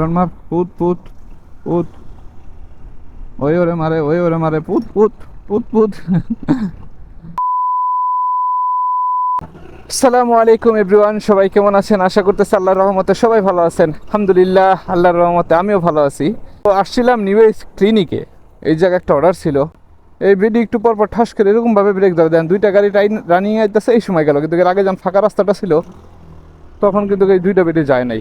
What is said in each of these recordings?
মার পুত পুত পুত ওই ওরে মারে ওই ওরে মারে পুত পুত পুত আসসালামু আলাইকুম, এভরিওয়ান। সবাই কেমন আছেন? আশা করতেছি আল্লাহর রহমতে সবাই ভালো আছেন। আলহামদুলিল্লাহ, আল্লাহর রহমতে আমিও ভালো আছি। তো আসছিলাম নিউ ক্লিনিকে এই জায়গায় একটা অর্ডার ছিল। এই বেডি একটু পর পর ঠাস করে এরকমভাবে ব্রেক ধরে দেন। দুইটা গাড়ি টাইম রানিং আইতেছে, এই সময় গেল। কিন্তু আগে যখন ফাঁকা রাস্তাটা ছিল, তখন কিন্তু এই দুইটা বেডে যায় নাই।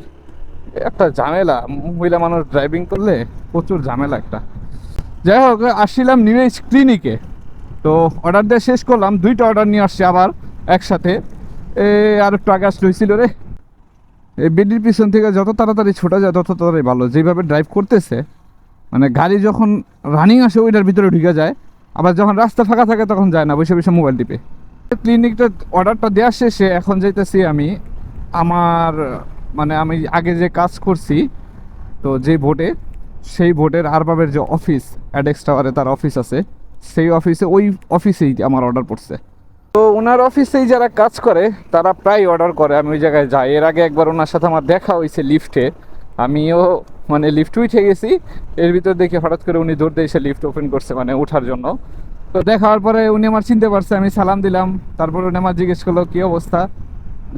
একটা ঝামেলা। মহিলা মানুষ ড্রাইভিং করলে প্রচুর ঝামেলা একটা। যাই হোক, আসছিলাম নিউ এজ ক্লিনিকে। তো অর্ডার দিয়ে শেষ করলাম, দুইটা অর্ডার নিয়ে আসছি আবার একসাথে। এ, আর একটু আগে আসলে হয়েছিল রে। এই বেডির পিছন থেকে যত তাড়াতাড়ি ছোটা যায়, তত তাড়াতাড়ি ভালো। যেভাবে ড্রাইভ করতেছে মানে গাড়ি যখন রানিং আসে, ওইটার ভিতরে ঢুকে যায়। আবার যখন রাস্তা ফাঁকা থাকে, তখন যায় না, বসে বসে মোবাইল টিপে। ক্লিনিকটা অর্ডারটা দেওয়া শেষে এখন যাইতেছি আমি আমার মানে আমি আগে যে কাজ করছি, তো যে ভোটে, সেই ভোটের আরবাবের যে অফিস, অ্যাডেক্স টাওয়ারে তার অফিস আছে, সেই অফিসে ওই অফিসেই আমার অর্ডার পড়ছে। তো ওনার অফিসেই যারা কাজ করে, তারা প্রায় অর্ডার করে। আমি ওই জায়গায় যাই। এর আগে একবার ওনার সাথে আমার দেখা হয়েছে লিফটে। আমিও মানে লিফট উঠে গেছি। এর ভিতর দেখে হঠাৎ করে উনি দৌড়তে এসে লিফট ওপেন করছে মানে ওঠার জন্য। তো দেখা হওয়ার পরে উনি আমার চিনতে পারছে, আমি সালাম দিলাম। তারপর উনি আমার জিজ্ঞেস করল, কী অবস্থা?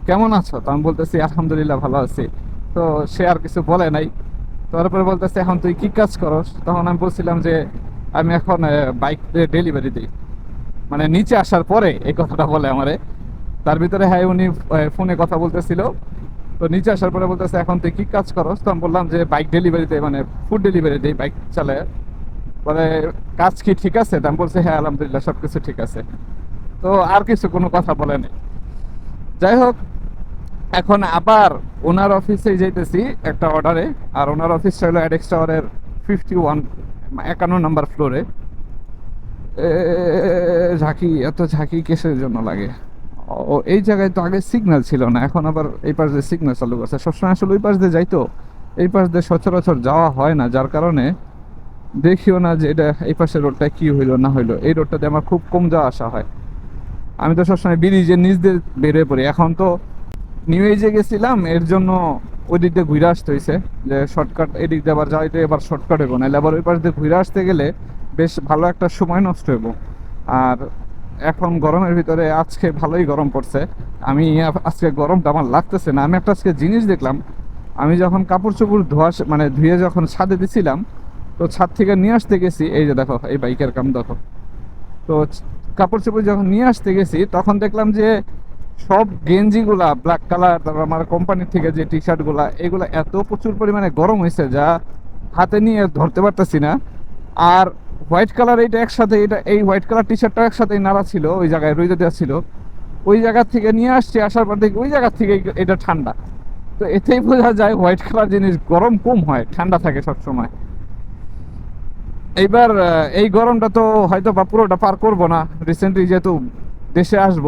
কেমন আছো? তো আমি বলতেছি, আলহামদুলিল্লাহ ভালো আছি। তো সে আর কিছু বলে নাই। তারপরে বলতেছে, এখন তুই কি কাজ করস? তখন আমি বলছিলাম যে, আমি এখন বাইক ডেলিভারি দিই। মানে নিচে আসার পরে এই কথাটা বলে আমারে। তার ভিতরে হ্যাঁ উনি ফোনে কথা বলতেছিল। তো নিচে আসার পরে বলতেছে, এখন তুই কি কাজ করস? তো আমি বললাম যে বাইক ডেলিভারিতে মানে ফুড ডেলিভারি দিই বাইক চালায় বলে, কাজ কি ঠিক আছে? তো আমি বলছি হ্যাঁ আলহামদুলিল্লাহ সব কিছু ঠিক আছে। তো আর কিছু কোনো কথা বলে নেই। যাই হোক এখন আবার ওনার অফিসে যেতেছি একটা অর্ডারে আর ওনার অফিসটা হলো অ্যাডেক্স টাওয়ারের ফিফটি ওয়ান একান্ন নম্বর ফ্লোরে ঝাঁকি, এত ঝাঁকি কেসের জন্য লাগে? ও, এই জায়গায় তো আগে সিগন্যাল ছিল না, এখন আবার এই পাশ দিয়ে সিগন্যাল চালু করছে। সবসময় আসলে ওই পাশ দিয়ে যাইতো এই পাশ দিয়ে সচরাচর যাওয়া হয় না, যার কারণে দেখিও না যে এটা এই পাশের রোডটা কি হইল, না হইল। এই রোডটাতে আমার খুব কম যাওয়া আসা হয়। আমি তো সবসময় ব্রিজের নিচ দিয়ে বেরিয়ে পড়ি। এখন তো নিউ এজে গেছিলাম, এর জন্য ওই দিক দিয়ে ঘুরে আসতে হয়েছে যে শর্টকাট এদিক দিয়ে আবার যাইতে এবার শর্টকাট হইব। নাহলে আবার ওই পাশ দিয়ে ঘুরে আসতে গেলে বেশ ভালো একটা সময় নষ্ট হইব। আর এখন গরমের ভিতরে আজকে ভালোই গরম পড়ছে। আমি আজকে গরমটা আমার লাগতেছে না। আমি একটা আজকে জিনিস দেখলাম, আমি যখন কাপড় চোপড় ধোয়া মানে ধুয়ে যখন ছাদে দিছিলাম, তো ছাদ থেকে নিয়ে আসতে গেছি, এই যে দেখো, এই বাইকের কাম দেখো। তো কাপড় চোপড় যখন নিয়ে আসতে গেছি, তখন দেখলাম যে সব গেঞ্জিগুলা ব্ল্যাক কালার তারপর আমার কোম্পানির থেকে যে টি শার্টগুলা এগুলো এত প্রচুর পরিমাণে গরম হয়েছে যা হাতে নিয়ে ধরতে পারতেছি না। আর হোয়াইট কালার এইটা একসাথে, এটা এই হোয়াইট কালার টি শার্টটা একসাথে নাড়া ছিল, ওই জায়গায় রইতে দেওয়া ছিল। ওই জায়গা থেকে নিয়ে আসছি, আসার পর দেখি ওই জায়গা থেকে এটা ঠান্ডা। তো এতেই বোঝা যায় হোয়াইট কালার জিনিস গরম কম হয়, ঠান্ডা থাকে সবসময়। এইবার এই গরমটা তো হয়তো বা পুরোটা পার করব না। রিসেন্টলি যেহেতু দেশে আসব,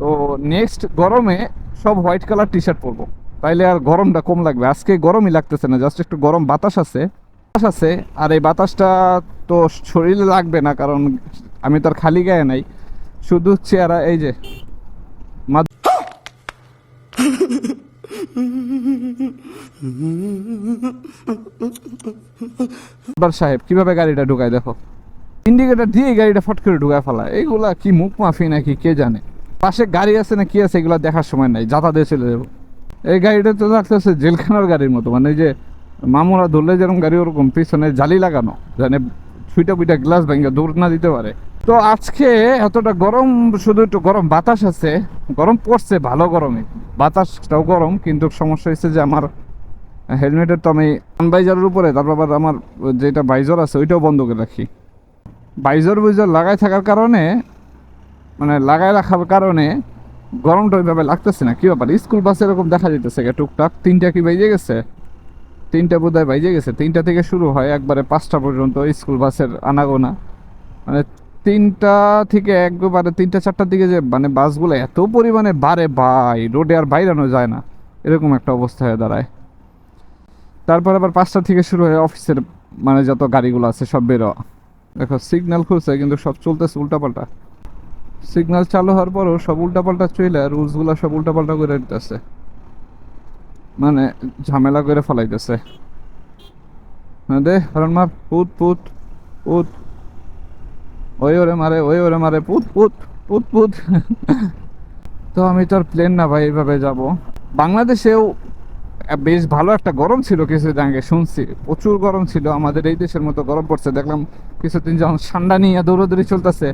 তো নেক্সট গরমে সব হোয়াইট কালার টি শার্ট পরবো। তাইলে আর গরমটা কম লাগবে। আজকে গরমই লাগতেছে না জাস্ট একটু গরম বাতাস আছে। বাতাস আছে, আর এই বাতাসটা তো শরীরে লাগবে না, কারণ আমি তো আর খালি গায়ে নাই। শুধু চেহারা, এই যে। সাহেব, কীভাবে গাড়িটা ঢুকায় দেখো? ইন্ডিকেটার দিয়ে গাড়িটা ফট করে ঢুকায় ফেলা। এইগুলা কি মুখ মাফি নাকি, কে জানে? পাশে গাড়ি আছে না কি আছে, এগুলো দেখার সময় নাই, যাতা দিয়ে চলে যাব। এই গাড়িটা তো লাগতেছে জেলখানার গাড়ির মতো মানে যে মামুরা ধরলে যেরকম গাড়ি, ওরকম পিছনে জালি লাগানো, জানে ছুইটা বুইটা গ্লাস ভেঙে দৌড় না দিতে পারে। তো আজকে এতটা গরম, শুধু একটু গরম বাতাস আছে, গরম পড়ছে, ভালো গরমে। বাতাসটাও গরম, কিন্তু সমস্যা হয়েছে যে আমার হেলমেটের তো আমি আনবাইজারের উপরে, তারপর আবার আমার যেটা বাইজর আছে, ওইটাও বন্ধ করে রাখি। বাইজর বুইজর লাগাই থাকার কারণে মানে লাগাই রাখার কারণে গরমটা ওইভাবে লাগতেছে না। কি ব্যাপার? স্কুল বাস এরকম দেখা যেতেছে টুকটাক। তিনটা কি বাইজে গেছে? তিনটা বোধ হয় বাইজে গেছে। তিনটা থেকে শুরু হয় একবারে পাঁচটা পর্যন্ত স্কুল বাসের আনাগোনা। মানে তিনটা থেকে একবারে তিনটা, চারটার দিকে যে মানে বাসগুলো এত পরিমাণে বাড়ে বাই রোডে আর বাইরানো যায় না। এরকম একটা অবস্থা হয়ে দাঁড়ায়। তারপর আবার পাঁচটা থেকে শুরু হয় অফিসের মানে যত গাড়িগুলো আছে সব বেরো দেখো সিগন্যাল খুলছে কিন্তু সব চলতেছে উল্টাপাল্টা। সিগন্যাল চালু হওয়ার পরও সব উল্টাপাল্টা চলে রুলসগুলো সব উল্টাপাল্টা করে দিতেছে। মানে ঝামেলা করে ফেলাইতেছে। হ্যাঁ, দে হরন মার পুত পুত পুত। ওই ওরে মারে ওই ওরে মারে পুত পুত পুত পুত। তো আমি তো আর প্লেন না ভাই এইভাবে যাব। বাংলাদেশেও বেশ ভালো একটা গরম ছিল কিছুদিন আগে, শুনছি। প্রচুর গরম ছিল, আমাদের এই দেশের মতো গরম পড়ছে। দেখলাম কিছুদিন যখন ঠান্ডা নিয়ে দৌড়াদৌড়ি চলতেছে,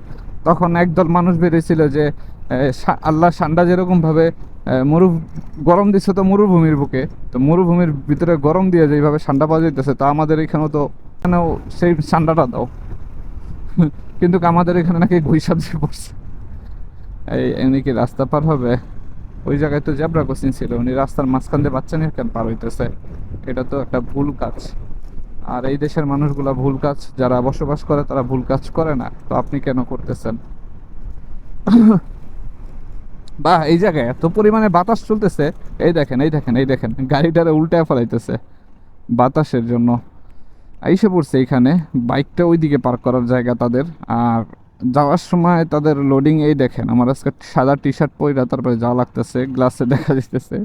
তখন একদল মানুষ বেরিয়েছিল যে আল্লাহ ঠান্ডা যেরকম ভাবে মরু গরম দিচ্ছে তো মরুভূমির বুকে। তো মরুভূমির ভিতরে গরম দিয়ে যেভাবে ঠান্ডা পাওয়া যাইতেছে, তা আমাদের এখানেও তো এখানেও সেই ঠান্ডাটা দাও। কিন্তু আমাদের এখানে নাকি গুইসাপ দিয়ে পড়ছে। এই, এমনি কি রাস্তা পার হবে? ওই জায়গায় তো জেব্রা ক্রসিং ছিল। উনি রাস্তার মাঝখান দিয়ে বাচ্চা নিয়ে কেন পার হইতেছে? এটা তো একটা ভুল কাজ। আর এই দেশের মানুষগুলা ভুল কাজ, যারা বসবাস করে তারা ভুল কাজ করে না। তো আপনি কেন করতেছেন? বাহ, এই জায়গায় এত পরিমাণে বাতাস চলতেছে। এই দেখেন এই দেখেন এই দেখেন, গাড়িটারে উল্টায় ফেলাইতেছে বাতাসের জন্য। আইসে পড়ছে এখানে। বাইকটা ওইদিকে পার্ক করার জায়গা তাদের। আর যাওয়ার সময় তাদের লোডিং এই দেখেন আমার আজকে সাদা টি শার্ট পরে তারপরে যাওয়া লাগতেছে গ্লাসে দেখা যাইতেছে।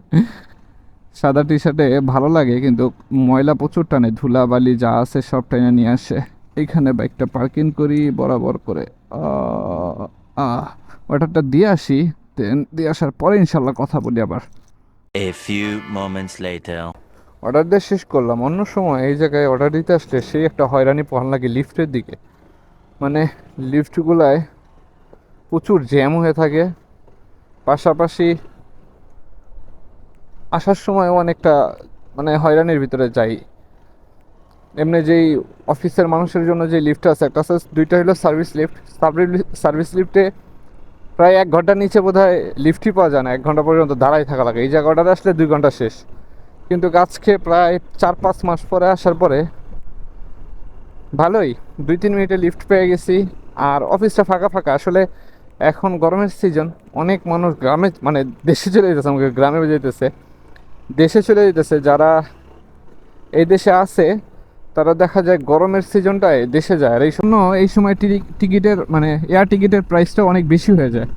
সাদা টি শার্টে ভালো লাগে কিন্তু ময়লা প্রচুর টানে ধুলা বালি যা আছে সব টাইনে নিয়ে আসে। এইখানে বাইকটা পার্কিং করি বরাবর করে। অর্ডারটা দিয়ে আসি দেন দিয়ে আসার পরে ইনশাল্লাহ কথা বলি আবার। A few moments later. Order দিয়ে শেষ করলাম। অন্য সময় এই জায়গায় অর্ডার দিতে আসলে সেই একটা হয়রানি পোহান লাগে লিফটের দিকে। মানে লিফটগুলায় প্রচুর জ্যাম হয়ে থাকে। পাশাপাশি আসার সময় অনেকটা মানে হয়রানির ভিতরে যাই। এমনি যেই অফিসের মানুষের জন্য যে লিফট আছে, একটা আছে দুইটা হলো সার্ভিস লিফট। সার্ভিস লিফটে প্রায় এক ঘণ্টার নিচে বোধ হয় লিফটই পাওয়া যায় না, এক ঘণ্টা পর্যন্ত দাঁড়াই থাকা লাগে। এই জায়গা অর্ডার আসলে দুই ঘণ্টা শেষ। কিন্তু আজকে প্রায় চার পাঁচ মাস পরে আসার পরে ভালোই, দুই, তিন মিনিটে লিফট পেয়ে গেছি। আর অফিসটা ফাঁকা ফাঁকা, আসলে এখন গরমের সিজন অনেক মানুষ গ্রামে মানে দেশে চলে যেতেছে, আমাকে গ্রামে যেতেছে। দেশে চলে যেতেছে, যারা এই দেশে আছে, তারা দেখা যায় গরমের সিজনটায় দেশে যায়। আর এই জন্য এই সময় টিকিটের মানে এয়ার টিকিটের প্রাইসটা অনেক বেশি হয়ে যায়।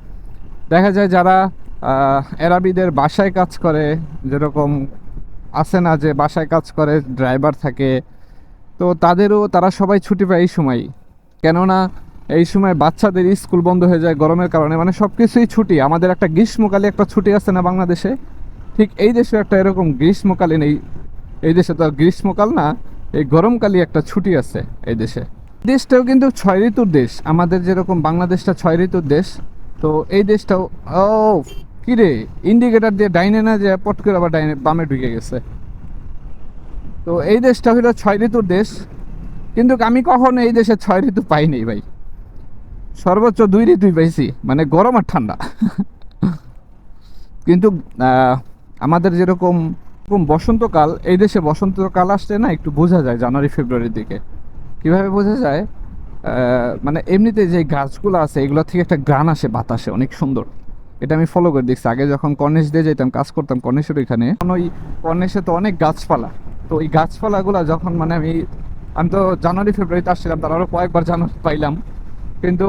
দেখা যায় যারা এরাবিদের বাসায় কাজ করে, যেরকম আছে না যে বাসায় কাজ করে ড্রাইভার থাকে তো তাদেরও তারা সবাই ছুটি পায় এই সময়। কেননা এই সময় বাচ্চাদের স্কুল বন্ধ হয়ে যায় গরমের কারণে মানে সব কিছুই ছুটি। আমাদের একটা গ্রীষ্মকালে একটা ছুটি আছে না বাংলাদেশে? ঠিক এই দেশে একটা এরকম গ্রীষ্মকালীন এই এই দেশে তো গ্রীষ্মকাল না, এই গরমকালই একটা ছুটি আছে এই দেশে। দেশটাও কিন্তু ছয় ঋতুর দেশ। আমাদের যেরকম বাংলাদেশটা ছয় ঋতুর দেশ, তো এই দেশটাও, ও কি রে ইন্ডিকেটার দিয়ে ডাইনে না যে পট করে আবার ডাইনে, বামে ঢুকে গেছে। তো এই দেশটা হলো ছয় ঋতুর দেশ। কিন্তু আমি কখনো এই দেশে ছয় ঋতু পাইনি ভাই। সর্বোচ্চ দুই ঋতুই পাইছি মানে গরম আর ঠান্ডা। কিন্তু আমাদের যেরকম এরকম বসন্তকাল, এই দেশে বসন্তকাল আসলে না একটু বোঝা যায় জানুয়ারি, ফেব্রুয়ারির দিকে। কীভাবে বোঝা যায়? মানে এমনিতে যে গাছগুলো আছে, এগুলো থেকে একটা গ্রান আসে, বাতাসে, অনেক সুন্দর। এটা আমি ফলো করে দেখছি। আগে যখন কর্নেশ দিয়ে যেতাম কাজ করতাম কর্নেশের ওইখানে ওই কর্নেশে তো অনেক গাছপালা। তো ওই গাছপালাগুলো যখন মানে আমি আমি তো জানুয়ারি, ফেব্রুয়ারিতে আসছিলাম, তার আরও কয়েকবার জানুয়ারি পাইলাম। কিন্তু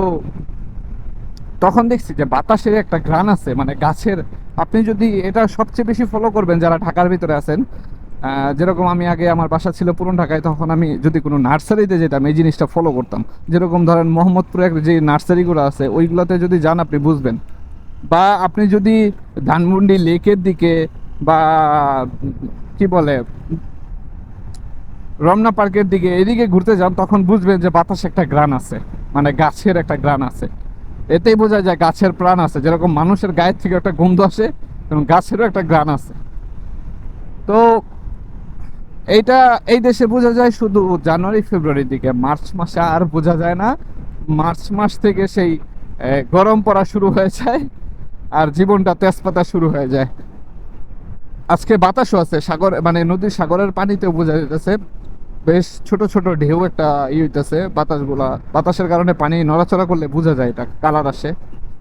তখন দেখছি যে বাতাসের একটা গ্রান আছে মানে গাছের, আপনি যদি এটা সবচেয়ে বেশি ফলো করবেন যারা ঢাকার ভিতরে আছেন যেরকম আমি আগে আমার বাসা ছিল পুরন ঢাকায়, তখন আমি যদি কোনো নার্সারিতে যেতাম, এই জিনিসটা ফলো করতাম। যেরকম ধরেন মোহাম্মদপুরে যে নার্সারিগুলো আছে, ওইগুলোতে যদি যান, আপনি বুঝবেন। বা আপনি যদি ধানমন্ডি লেকের দিকে বা, কি বলে রমনা পার্কের দিকে, এদিকে ঘুরতে যান, তখন বুঝবেন যে বাতাসে একটা গ্রান আছে মানে গাছের একটা গ্রান আছে। এতেই বোঝা যায় গাছের প্রাণ আছে, যেরকম মানুষের গায়ের থেকে একটা গন্ধ আসে এবং গাছেরও একটা গ্রান আছে। তো এইটা, এই দেশে বোঝা যায় শুধু জানুয়ারি, ফেব্রুয়ারির দিকে, মার্চ মাসে আর বোঝা যায় না। মার্চ মাস থেকে সেই গরম পড়া শুরু হয়ে যায়, আর জীবনটা তেজপাতা শুরু হয়ে যায়। আজকে বাতাসও আছে, সাগর মানে নদীর সাগরের পানিতেও বোঝা যেতেছে বেশ ছোট ছোট ঢেউ একটা ই হইতেছে বাতাসগুলা। বাতাসের কারণে পানি নড়াচড়া করলে বোঝা যায় এটা কালার আসে।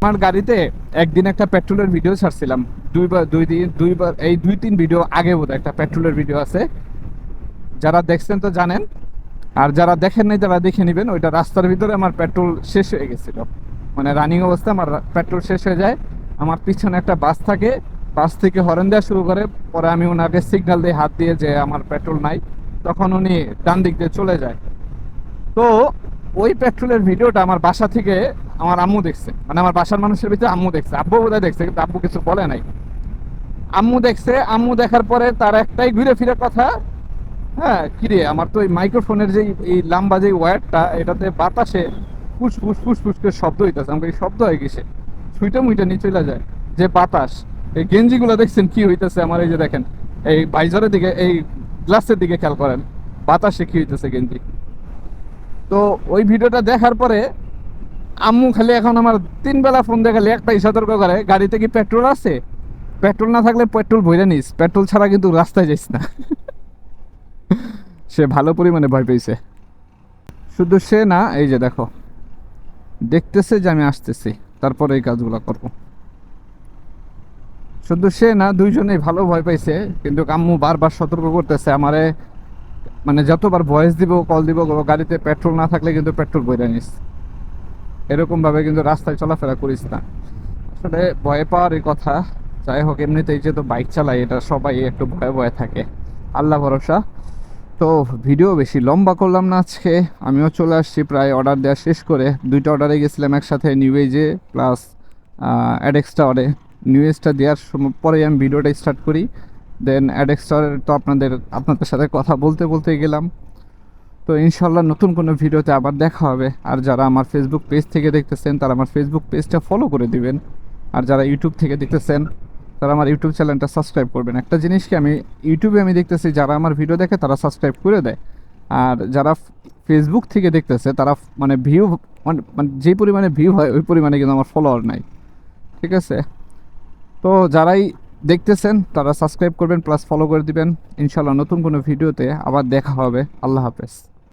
আমার গাড়িতে একদিন একটা পেট্রোলের ভিডিও ছাড়ছিলাম। দুইবার, দুই দিন, দুইবার, এই দুই তিন ভিডিও আগে বোধ একটা পেট্রোলের ভিডিও আছে। যারা দেখছেন তো জানেন, আর যারা দেখেন নাই তারা দেখে নেবেন, ওইটা রাস্তার ভিতরে আমার পেট্রোল শেষ হয়ে গেছিল। মানে রানিং অবস্থায় আমার পেট্রোল শেষ হয়ে যায়। আমার পিছনে একটা বাস থাকে, বাস থেকে হরেন দেওয়া শুরু করে, পরে আমি ওনাকে সিগন্যাল দিয়ে হাত দিয়ে যে আমার পেট্রোল নাই। তখন উনি ডান দিক দিয়ে চলে যায়। তো ওই পেট্রোলের ভিডিওটা আমার বাসা থেকে আমার আম্মু দেখছে। মানে আমার বাসার মানুষের ভিতরে আম্মু দেখছে। আব্বু বোধহয় দেখছে, কিন্তু আব্বু কিছু বলে নাই। আম্মু দেখছে, আম্মু দেখার পরে তার একটাই ঘুরে ফিরে কথা হ্যাঁ কিরে আমার তো এই মাইক্রোফোনের যে এই লম্বা যে ওয়্যারটা, এটাতে বাতাসে ফুস ফুস ফুস ফুস করে শব্দ হইতেছে। আমাকে এই শব্দ হয়ে গেছে সুইটা মুইটা নিয়ে চলে যায়। যে বাতাস, এই গেঞ্জিগুলো দেখছেন কি হইতেছে আমার এই যে দেখেন। এই বাইজারের দিকে এই গ্লাসের দিকে খেয়াল করেন, বাতাসে কি হইতেছে গেঞ্জি। তো ওই ভিডিওটা দেখার পরে আম্মু খালি এখন আমার তিন বেলা ফোন দেখালে একটাই সতর্ক করে, গাড়িতে কি পেট্রোল আছে? পেট্রোল না থাকলে পেট্রোল ভরে নিস, পেট্রোল ছাড়া কিন্তু রাস্তায় যাইস না। সে ভালো পরিমাণে ভয় পেয়েছে। শুধু সে না, এই যে দেখো, দেখতেছে যে আমি আসতেছি, তারপরে এই কাজগুলো করব। শুধু সে না, দুইজনেই ভালো ভয় পাইছে। কিন্তু আম্মু বারবার সতর্ক করতেছে, আমারে মানে যতবার ভয়েস দিব কল দিব গাড়িতে পেট্রোল না থাকলে কিন্তু পেট্রোল বইরা নিস। এরকম ভাবে কিন্তু রাস্তায় চলাফেরা করিস না। আসলে ভয় পাওয়ার এই কথা। যাই হোক, এমনিতেই যেহেতু বাইক চালাই, এটা সবাই একটু ভয়ে ভয়ে থাকে। আল্লাহ ভরসা। তো ভিডিও বেশি লম্বা করলাম না আজকে। আমিও চলে আসছি, প্রায় অর্ডার দেওয়া শেষ করে। দুইটা অর্ডারে গেছিলাম একসাথে নিউ এজে প্লাস অ্যাডেক্সটারে নিউ এজটা দেওয়ার সময় পরেই আমি ভিডিওটা স্টার্ট করি। দেন অ্যাডেক্সটার তো আপনাদের আপনাদের সাথে কথা বলতে বলতে গেলাম। তো ইনশাল্লাহ নতুন কোনো ভিডিওতে আবার দেখা হবে। আর যারা আমার ফেসবুক পেজ থেকে দেখতেছেন, তারা আমার ফেসবুক পেজটা ফলো করে দিবেন। আর যারা ইউটিউব থেকে দেখতেছেন, তারা আমার ইউটিউব চ্যানেলটা সাবস্ক্রাইব করবেন। একটা জিনিস কি, আমি ইউটিউবে আমি দেখতেছি, যারা আমার ভিডিও দেখে, তারা সাবস্ক্রাইব করে দেয়। আর যারা ফেসবুক থেকে দেখতেছে, তারা মানে ভিউ মানে মানে যে পরিমাণে ভিউ হয়, ওই পরিমাণে কিন্তু আমার ফলোয়ার নাই। ঠিক আছে? তো যারাই দেখতেছেন, তারা সাবস্ক্রাইব করবেন প্লাস ফলো করে দিবেন। ইনশাল্লাহ নতুন কোনো ভিডিওতে আবার দেখা হবে। আল্লাহ হাফেজ।